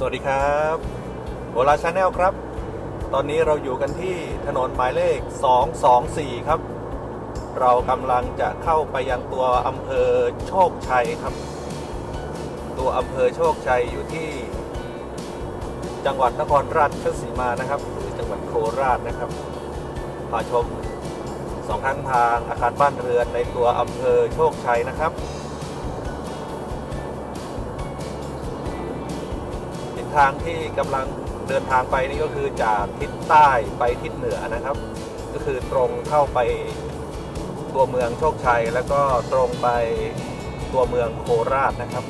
สวัสดีครับโอลาชาแนลครับ ตอนนี้เราอยู่กันที่ถนนหมายเลข 224 ครับ เรากำลังจะเข้าไปยังตัวอำเภอโชคชัยครับ ตัวอำเภอโชคชัยอยู่ที่จังหวัดนครราชสีมานะครับ หรือจังหวัดโคราชนะครับพาชมสองข้างทางอาคารบ้านเรือนในตัวอำเภอโชคชัยนะครับ ทางที่กำลังเดินทางไปนี่ก็คือจากทิศใต้ไปทิศเหนือนะครับ ก็คือตรงเข้าไปตัวเมืองโชคชัย แล้วก็ตรงไปตัวเมืองโคราชนะครับ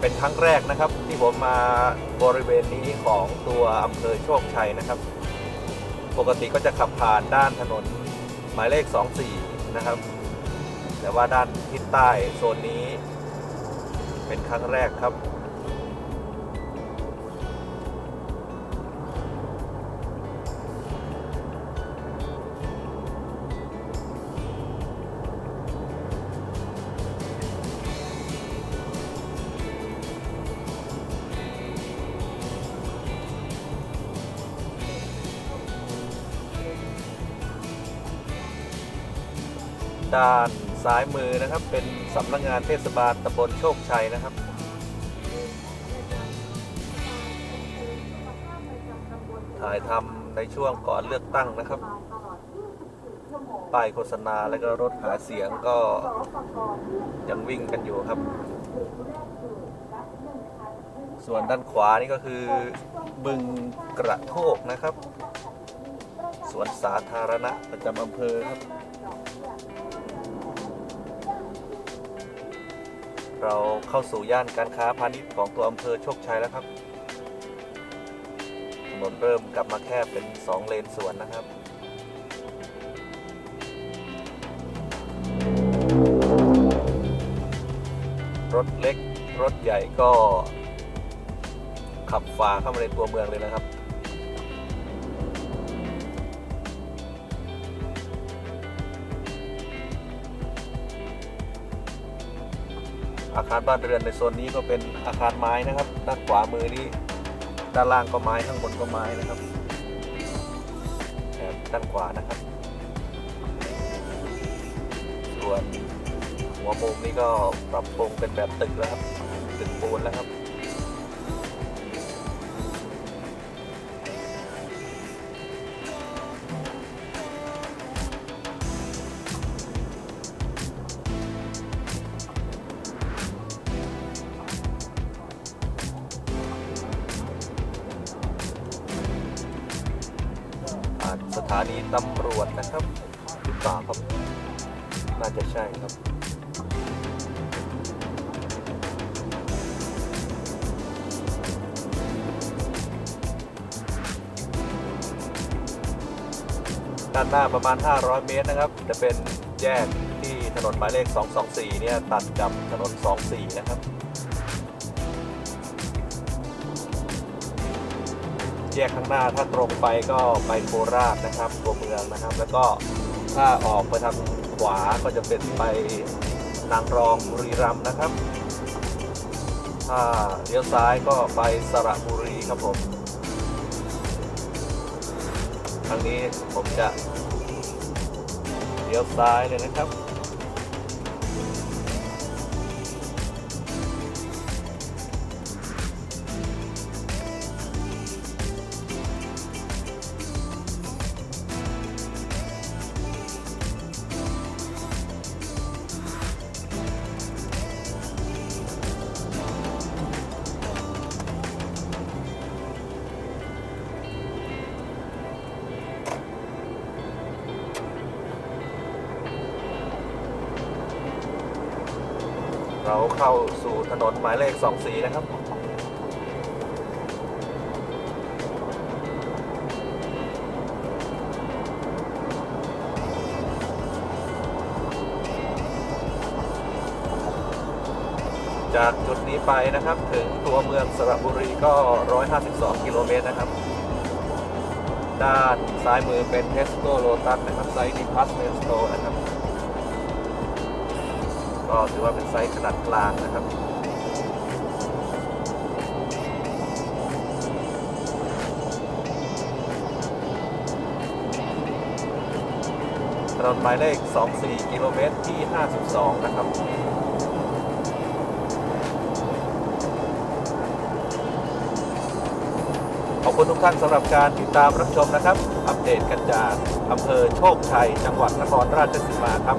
เป็นครั้งแรกนะครับที่ผมมาบริเวณนี้ของตัวอำเภอโชคชัยนะครับ ปกติก็จะขับผ่านด้านถนนหมายเลข 24 นะครับ แต่ว่าด้านทิศใต้โซนนี้ เป็นครั้งแรกครับ ด้านซ้ายมือนะครับ เป็นสำนักงานเทศบาลตำบลโชคชัยนะครับ ถ่ายทำในช่วงก่อนเลือกตั้งนะครับป้ายโฆษณาและก็รถหาเสียงก็ยังวิ่งกันอยู่ครับ ส่วนด้านขวานี่ก็คือบึงกระโทกนะครับ สวนสาธารณะประจำอำเภอครับ เราเข้าสู่ย่านการค้าพาณิชย์ของตัวอำเภอโชคชัยแล้วครับ ถนนเริ่มกลับมาแคบเป็น 2 เลนสวนนะครับรถเล็ก รถใหญ่ก็ขับฝ่าเข้ามาในตัวเมืองเลยนะครับ อาคารบ้านเรือนในโซนนี้ก็เป็นอาคารไม้นะครับ ด้านขวามือนี้ ด้านล่างก็ไม้ข้างบนก็ไม้นะครับแถบด้านขวานะครับ ส่วนหัวมุมนี้ก็ปรับปรุงเป็นแบบตึกแล้วครับ ตึกปูนแล้วครับ ถานีตำรวจนะครับหรือเปล่าครับ น่าจะใช่ครับ ด้านหน้าประมาณ 500 เมตรนะครับ จะเป็นแยกที่ถนนหมายเลข 224 เนี่ย ตัดกับถนน 24 นะครับ แยกข้างหน้า ถ้าตรงไปก็ไปโคราชนะครับตัวเมืองนะครับ แล้วก็ถ้าออกไปทางขวาก็จะเป็นไปนางรองบุรีรัมย์นะครับ ถ้าเลี้ยวซ้ายก็ไปสระบุรีครับผมทางนี้ผมจะเลี้ยวซ้ายเลยนะครับ เราเข้าสู่ถนนหมายเลข24นะครับจากจุดนี้ไปนะครับถึงตัวเมืองสระบุรีก็ 152 กิโลเมตรนะครับ ด้านซ้ายมือเป็น Tesco Lotus นะครับไซส์ Department Store นะครับ ก็ถือว่าเป็นไซส์ขนาดกลางนะครับถนนหมายเลข 24 กิโลเมตรที่ 52 นะครับ ขอบคุณทุกท่านสำหรับการติดตามรับชมนะครับ อัปเดตกันจากอำเภอโชคชัย จังหวัดนครราชสีมาครับ